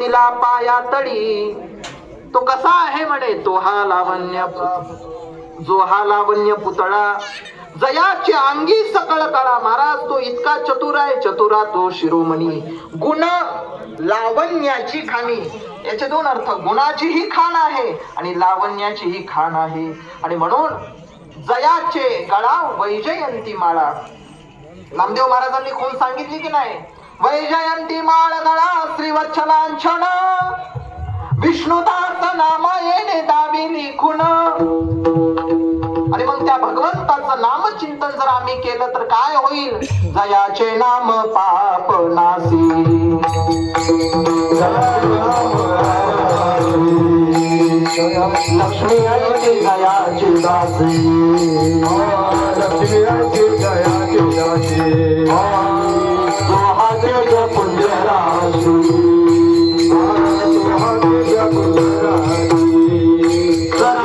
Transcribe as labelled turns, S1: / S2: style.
S1: दिला पाया तळी तो कसा आहे म्हणे? तो हा लावण्य जो हा लावण्य पुतळा. जयाची अंगी सकळ कळा महाराज तो इतका चतुर आहे. चतुरा तो शिरोमणी. गुण लावण्याची खाणी. याचे दोन अर्थ. गुणाची ही खाण आहे आणि लावण्याची ही खाण आहे. आणि म्हणून जयाचे गळा वैजयंती माळा. नामदेव महाराजांनी खून सांगितली की नाही? वैजयंती माळ गळा क्षण विष्णुदास नामायेने दावी लिखून आणि मग त्या भगवंताचं नामचिंतन जर आम्ही केलं तर काय होईल जयाचे नाम पाप नासी लक्ष्मी जयाची दासी
S2: you.